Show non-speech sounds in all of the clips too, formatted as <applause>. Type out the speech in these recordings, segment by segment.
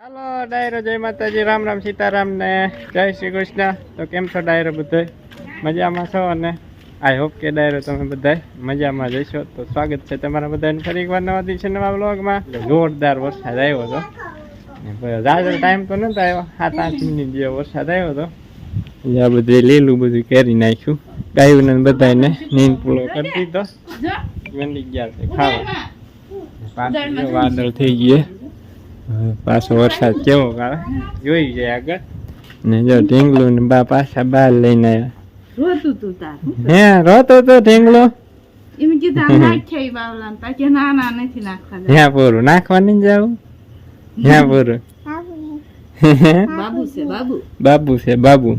હાલો ડાયરો જય માતાજી રામ રામ સીતારામ ને જય શ્રી કૃષ્ણ. તો કેમ છો ડાયરો બધાય? મજામાં છો અને આઈ હોપ કે ડાયરો તમે બધા મજામાં જઈશો તો સ્વાગત છે તમારા બધાને ફરી એકવાર નવા દિવસે નવા બ્લોગમાં જોરદાર વરસાદ આવ્યો હતો. ને ટાઈમ તો નતો આવ્યો. સાત આઠ મિનિટ જેવો વરસાદ આવ્યો હતો. આ બધું લીલું બધું કેરી નાખ્યું ગાયોને બધાને નીંદ પૂરો કરી દીધો. મંડી ગયા છે ખાવા. વાદળ થઈ ગયા પાછો વરસાદ કેવો આવે? જોઈ જાય આગળ. ને જો ઢીંગલું ને બા પાછા બહાર લઈને આવ્યા. રોતું તું તાર? હે રોતો તો ઢીંગલો. એમ કીધું નાખ્યા ઈ બાવલાને. ના ના નથી નાખવા દેવા. પૂરું. નાખવા જાવું હ્યાં પૂરું. બાબુ છે બાબુ. બાબુ છે બાબુ.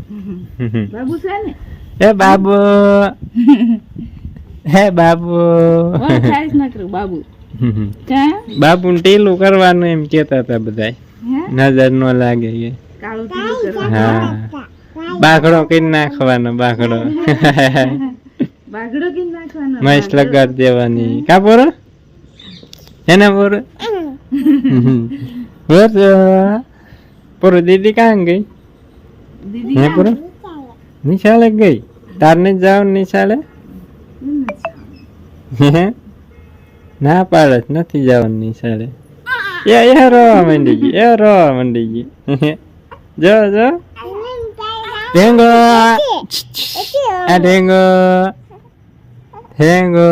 બાબુ છે ને? હે બાબુ. હે બાબુ. બાબુ. બાબુ ટીલું કરવાનું એમ કેતા હતા બધા નજર નો લાગે કે હા. બાઘડો કઈ નાખવાનો બાઘડો. <laughs> બાગડો કે નાખવાનો? મહેશ લગાડ દેવાની. કા પોરો એના બોરો? <laughs> બસ પોરો દીદી કાં ગઈ? દીદી હે પોરો નિશાળે ગઈ? તારને જ જાવ નિશાળે? હે? ના પાડે નથી જવાની સાડે એ એ રોવા માંડી ગઈ એ રોવા માંડી ગઈ જો જો ઢેંગો આ ઢેંગો ઢેંગો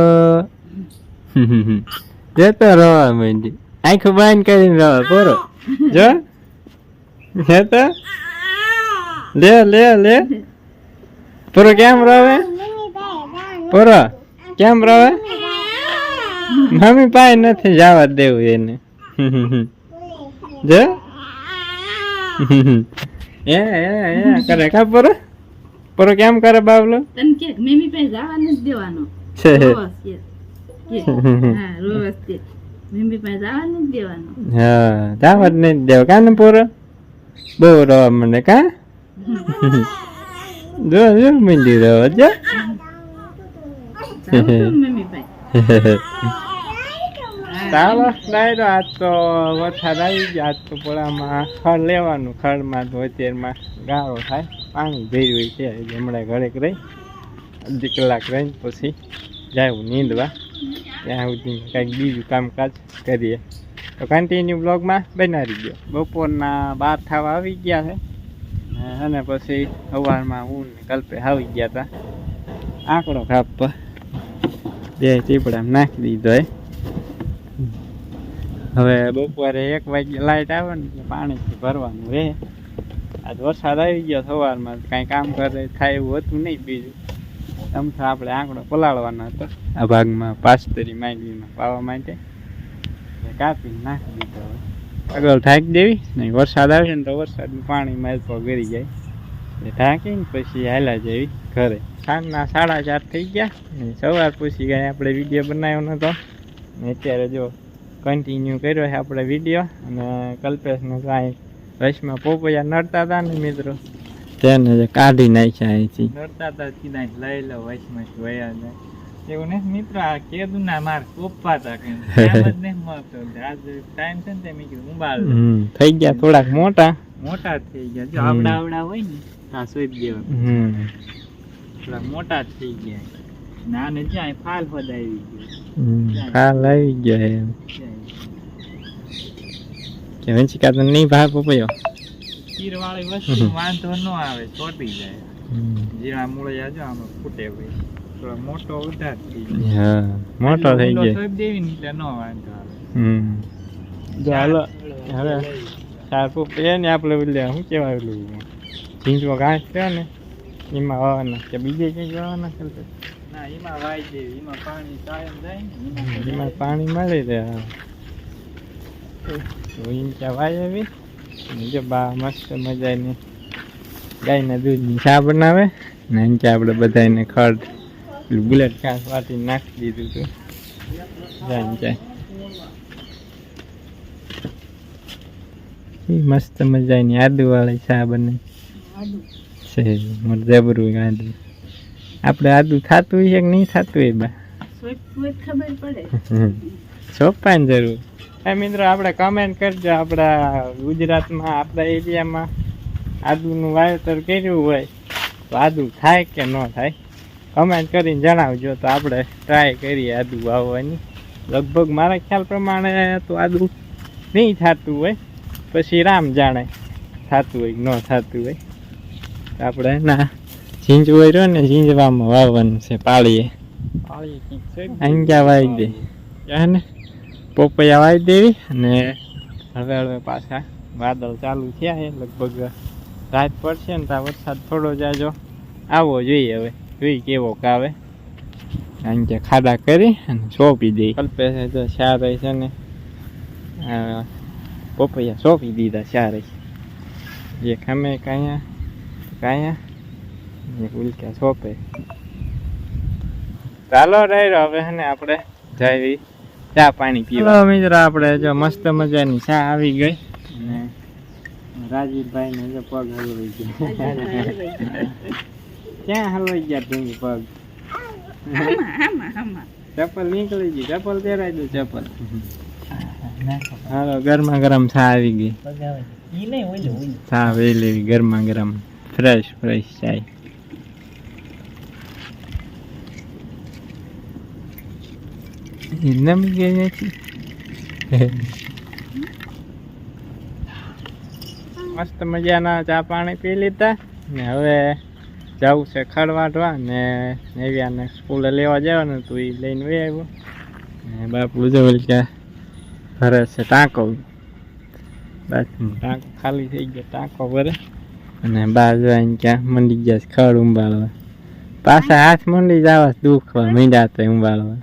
જે તો રોવા માંડી આંખો બંધ કરીને રવા પોરો જો હે તો લે લે લે પોરો કેમ રવે પૂરો કેમ રોવે મમ્મી પાસે નથી જવા દેવું એને. જો. એ એ કરે. કા પોરો? પોરો કેમ કરે બાબલો તને કે મમ્મી પાસે જવા નથી દેવાનો. છે. હા રોવસ કે મમ્મી પાસે જવા નથી દેવાનો. હા જવા જ નહીં દેવ. કા ને પોરો? બહુ રવા મને કા? જો જો મંડી રહ્યો જો. મમ્મી પાસે. <laughs> ચાલો ડાયરો આજ તો વરસાદ આવી ગયા, આજ તો પોળામાં ખડ લેવાનું, ખડમાં તો ગાળો થાય, પાણી હોય છે હમણાં ઘરેક રહી, અડધી કલાક રહીને પછી જાય નીંદવા. ત્યાં સુધી કંઈક બીજું કામકાજ કરીએ. તો કન્ટિન્યુ બ્લોગમાં બનાવી ગયો બપોરના બાર થવા આવી ગયા છે. અને પછી સવારમાં હું ને કલ્પે આવી ગયા હતા આંકડો કાપ બે ટીપડા નાખી દીધો એ હવે બપોરે એક વાગે લાઈટ આવે ને એટલે પાણીથી ભરવાનું રહે આજ વરસાદ આવી ગયો સવારમાં, કાંઈ કામ કરે થાય એવું હતું નહીં બીજું. અમથા આપણે આંકડો પલાળવાનો હતો. આ ભાગમાં પાસ્તરી માંડવીમાં પાવા માટે. કાપી નાખી દીધો હવે. આગળ ઢાંકી દેવી? નહીં, વરસાદ આવે ને તો વરસાદનું પાણી માલપો ગરી જાય. એટલે ઢાંકીને પછી હાલા જેવી ઘરે. સાંજના સાડા ચાર થઈ ગયા. સવાર પછી કાંઈ આપણે વીડિયો બનાવ્યો નહોતો અત્યારે જો કન્ટિન્યુ કર્યો છે આપણે વીડિયો અને કલ્પેશનું કાંઈ વચમાં પોપૈયા નડતા હતા ને મિત્રો? તેને જે કાઢી નાખ્યા અહીંથી. નડતા હતા સીધા લઈ લો વચમાંથી વયા જાય. એવું ને મિત્રો આ કેદું ના માર કોપા હતા કે <laughs> જ નહીં મળતો. આજ ટાઈમ છે ને તે મેં કીધું ઉંબાળ થઈ ગયા થોડાક મોટા. મોટા થઈ ગયા. જો આવડા આવડા હોય ને હા સોઈ જેવા થોડા મોટા થઈ ગયા. નાને જ્યાં ફાલ ફદ આવી ગયો. ફાલ આવી ગયો એમ. કે વંચિકા તો નહીં ભાવ પપૈયો. ખીર વાળી વસ્તુ વાંધો ન આવે ચોટી જાય. જે આ મૂળે જાજો આમાં ફૂટે હોય મોટો ઉધાર થઈ હા મોટો થઈ ગયો. સોંપી દેવી ને એટલે ન વાંધો આવે. હમ. જો હાલો હવે ચાર પે ને આપણે ઓલે શું કહેવાય ઓલું? ઝીંઝવો ઘાસ છે ને એમાં વાવાના કે બીજે કંઈક વાવાના ના એમાં વાય દેવી એમાં પાણી કાયમ જાય એમાં પાણી મળે રહે હા. તો એમ આવી જો બા મસ્ત મજાની ગાયના દૂધની ચા બનાવે. ને એમ કે આપણે બધાને ખડ બુલેટ ઘાસ વાટી નાખી દીધું હતું જાય ઈ મસ્ત મજાની આદુવાળી ચા બને. છે મોર જબરું આદુ. આપણે આદુ થતું હોય છે કે નહીં થતું હોય બા? ખબર પડે. જરૂર. એ મિત્રો આપણે કમેન્ટ કરજો. આપણા ગુજરાતમાં આપણા એરિયામાં આદુનું વાવેતર કર્યું હોય તો આદુ થાય કે ન થાય કમેન્ટ કરીને જણાવજો. તો આપણે ટ્રાય કરીએ આદુ વાવવાની. લગભગ મારા ખ્યાલ પ્રમાણે તો આદુ નહીં થતું હોય પછી રામ જાણે થતું હોય કે ન થતું હોય. તો આપણે ના ઝીંજવો રહ્યો ને ઝીંજવામાં વાવવાનું છે પાળીએ. અંજા વાવી દે. ને? પોપૈયા વાવી દેવી અને હવે હવે પાછા વાદળ ચાલુ થયા છે. લગભગ રાત પડશે ને ત્યાં વરસાદ થોડો જાજો આવવો જોઈએ હવે. જોઈ કેવો કાવે. કારણ કે ખાડા કરી અને સોંપી દઈ કલ્પે છે તો સારે છે ને પોપૈયા સોંપી દીધા સારે જે ખમે કાયા કાયા એક ઉલકા સોંપે. ચાલો રહી હવે ને આપણે જઈ ચા પાણી પીવા. મિત્રો આપણે જો મસ્ત મજાની ચા આવી ગઈ. અને રાજીવભાઈ ને જો પગ હલવાઈ ગયા. ક્યાં હલવાઈ ગયા તું પગ? ચપ્પલ નીકળી ગઈ ચપ્પલ પહેરાઈ દો ચપ્પલ. હાલો ગરમા ગરમ ચા આવી ગઈ. ચા વહી લેવી ગરમા ગરમ ફ્રેશ ફ્રેશ ચાય ગઈ નથી મસ્ત મજાના ચા પાણી પી લીધા. ને હવે જવું છે ખડવાટવા. ને નેવ્યાને સ્કૂલે લેવા જવાનું તું એ લઈને વે આવ્યો. ને બાપુ જો કે ભરે છે ટાંકો. બસ ટાંકો ખાલી થઈ ગયો, ટાંકો ભરે. અને બહાર જવાની ક્યાં મંડી ગયા છે, ખડ ઉંબાળવા. પાછા હાથ મંડી જવા દુખવા, મીંડા તો ઉંબાળવા.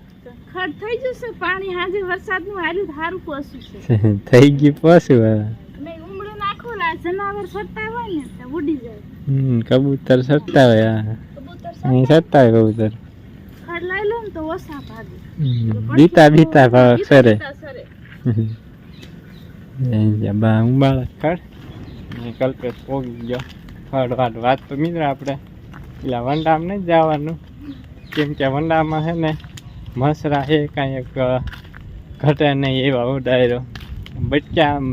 જશે પાણી હાજે વરસાદનું હાલ્યું સારું પોસું છે. <laughs> થઈ ગયું પોસું હવે. મેં ઉમળો નાખો ને જનાવર સરતા હોય ને તો ઉડી જાય. હમ કબૂતર સરતા હોય હા. અહીં સરતા હોય કબૂતર. લઈ લો ને તો ઓછા ભાગે. બીતા બીતા ભાવ સરે. બા ઉંબાળે ખડ ને કલ્પેશ પોગી ગયો. વાટ વાત તો મિત્ર આપણે. પેલા વંડામ નહીં જવાનું. કેમ કે વંડામાં છે ને મસરા છે કાંઈ એક ઘટે નહીં એવા ઉડાયરો. બચ્ચા આમ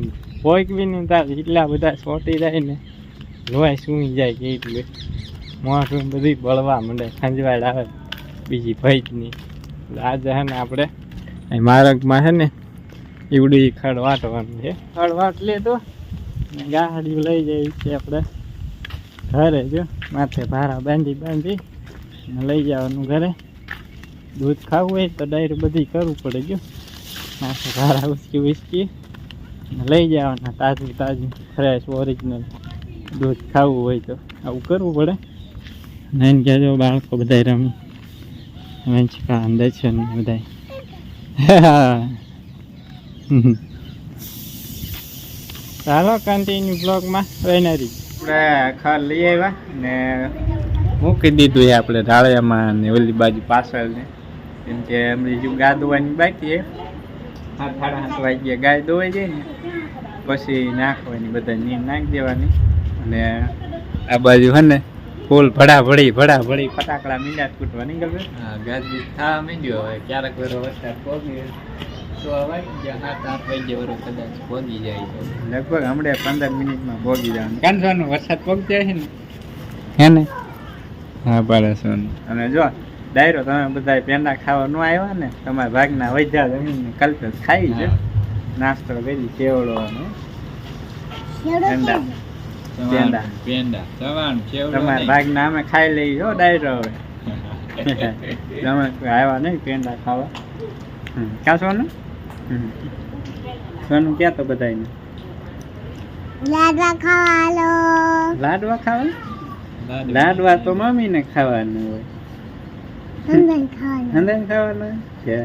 કોઈક બી નહીં તાર એટલા બધા સોટી જાય ને, લોહી સૂઈ જાય કે એટલું. મોઢું બધું બળવા માંડે ખંજવાડ આવે બીજી ભેજની એટલે આજે છે ને આપણે અહીં માર્ગમાં છે ને એવડી ખડ વાટવાનું છે ખડ વાટ લે તો. ગાડી લઈ જાય છે આપણે. ઘરે જો, માથે ભારા બાંધી બાંધી લઈ જવાનું ઘરે. દૂધ ખાવું હોય તો ડાયરી બધી કરવું પડે ગયું સારા ઉસકી ઉસકી ને લઈ જવાના તાજું તાજું ફ્રેશ ઓરિજિનલ દૂધ ખાવું હોય તો. આવું કરવું પડે. ને એને કહેજો બાળકો બધા રમી. વંચકા અંદર છે ને બધા ચાલો કન્ટિન્યુ બ્લોગમાં રહેનારી આપણે ખર લઈ આવ્યા ને મૂકી દીધું એ આપણે ઢાળિયામાં ને ઓલી બાજુ પાછળ ને કેમ કે હમણાં જો ગા દોવાની બાકી હાથ સાડા હાથ વાગ્યા ગાય દોવાઈ જાય ને પછી નાખવાની બધા નીમ નાખી દેવાની. અને આ બાજુ હે ને ફૂલ ભડા ભડી ભડા ભડી ફટાકડા મીંડા ફૂટવા નીકળે હા ગાજવીજ થવા માંડ્યો હવે ક્યારેક વરો વરસાદ પોગી તો સાત આઠ વાગ્યા વરો કદાચ પોગી જાય લગભગ હમણાં પંદર મિનિટમાં પહોંચી જવાનું. કાંઠવાનું વરસાદ પહોંચી જાય છે ને. હે ને? હા પાડે અને જો ડાયરો તમે બધા પેંડા ખાવા ન આવ્યા ને તમારા ભાગના વૈધા જમીન કલ્પે ખાઈ છે નાસ્તો કરી ચેવડો અને પેંડા. પેંડા. પેંડા ચેવડો તમારા ભાગના અમે ખાઈ લઈ જો ડાયરો હવે. <laughs> તમે કોઈ આવ્યા નહીં પેંડા ખાવા? હમ. ક્યાં સોનું. સોનું ક્યાં તો બધાને લાડવા ખાવા લાડવા ખાવા. લાડવા. તો મમ્મીને ખાવાનું હોય. હંદન ખાવાનું. છે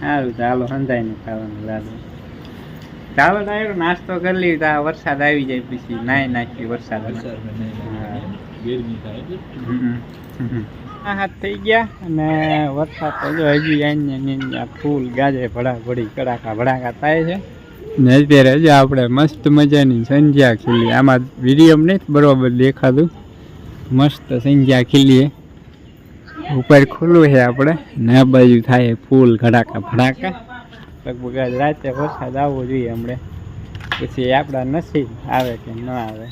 સારું ચાલો હંધાઈને ખાવાનું લાગે. ચાલો ડાયરો નાસ્તો કરી લઈએ તો આ વરસાદ આવી જાય પછી. નાઈ નાખી વરસાદ હા. હા. હાથ થઈ ગયા અને વરસાદ તો જો હજી અહીંયા ફૂલ ગાજે ભડા ભડી કડાકા ભડાકા થાય છે. ને અત્યારે હજી આપણે મસ્ત મજાની સંધ્યા ખીલી આમાં વીડિયો નહીં બરોબર દેખાતું. મસ્ત સંધ્યા ખીલીએ. ઉપર ખુલ્લું છે આપણે. ને બાજુ થાય ફૂલ ઘડાકા ભડાકા. લગભગ રાતે વરસાદ આવવો જોઈએ હમણાં. પછી આપણા નસીબ આવે કે ન આવે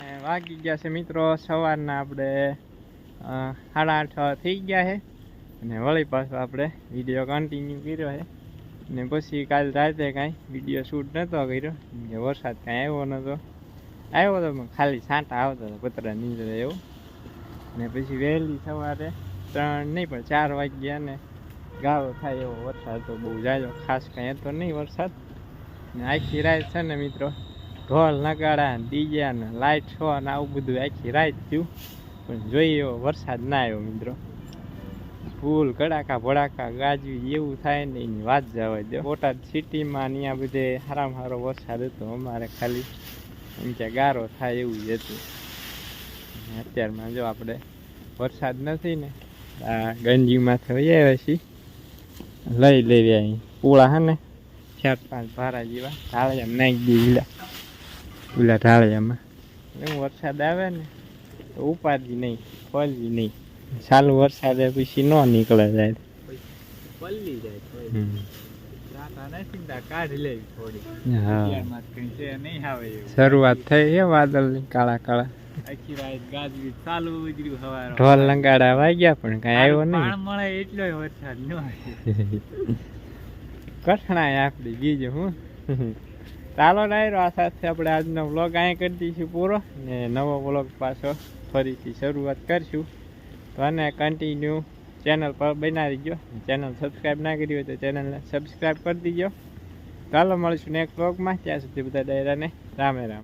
ને વાગી ગયા છે મિત્રો, સવારના આપણે સાડા આઠ થઈ ગયા છે. અને વળી પાછો આપણે વીડિયો કન્ટિન્યુ કર્યો છે. ને પછી કાલ રાતે કાંઈ વીડિયો શૂટ નહોતો કર્યો કે વરસાદ કાંઈ આવ્યો નહોતો આવ્યો તો ખાલી છાંટા આવતો હતો, પતરા નીચે એવું. ને પછી વહેલી સવારે ત્રણ નહીં, પણ ચાર વાગ્યા ને ગાળો થાય એવો વરસાદ તો બહુ જાજો ખાસ કાંઈ હતો નહીં વરસાદ. ને આખી રાત છે ને મિત્રો ઢોલ નગાડા ડીજે ને લાઇટ શો ને આવું બધું આખી રાત થયું. પણ જોઈએ વરસાદ ના આવ્યો મિત્રો. ફૂલ કડાકા ભડાકા ગાજવી, એવું થાય ને એની વાત જવા દે બોટાદ સિટીમાં ત્યાં બધે સારામાં સારો વરસાદ હતો અમારે ખાલી. એમ કે ગારો થાય એવું જ હતું. અત્યારમાં જો આપણે વરસાદ નથી ને, આ ગંજીમાંથી વહી આવ્યા છીએ. લઈ લઈ રહ્યા પૂળા હે ને, ચાર પાંચ ભારા જેવા. ઢાળિયામાં નાખી દઈએ પેલા ઢાળિયામાં વરસાદ આવે ને તો ઉપાડી નહીં ખોલવી નહીં. ચાલુ વરસાદ પછી ન નીકળે જાય પલ્લી જાય શરૂઆત થઈ છે વાદળની કાળા કાળા. આખી રાત ગાજવી ચાલુ ઢોલ લંગાડા વાગ્યા પણ કાંઈ આવ્યો નહીં. મળે એટલો વરસાદ ન <laughs> કઠણાય આપડી બીજું હું? ચાલો ડાયરો, આ સાથે આપણે આજનો વ્લોગ અહીંયા કરી દઈશું પૂરો. ને નવો વ્લોગ પાછો ફરીથી શરૂઆત કરીશું. તો આને કન્ટિન્યુ ચેનલ પર બનાવી દો ચેનલ સબસ્ક્રાઈબ ના કરી હોય તો ચેનલને સબસ્ક્રાઈબ કરી દીજો. ચાલો મળીશું નેક્સ્ટ વ્લોગમાં ત્યાં સુધી બધા ડાયરાને રામે રામ.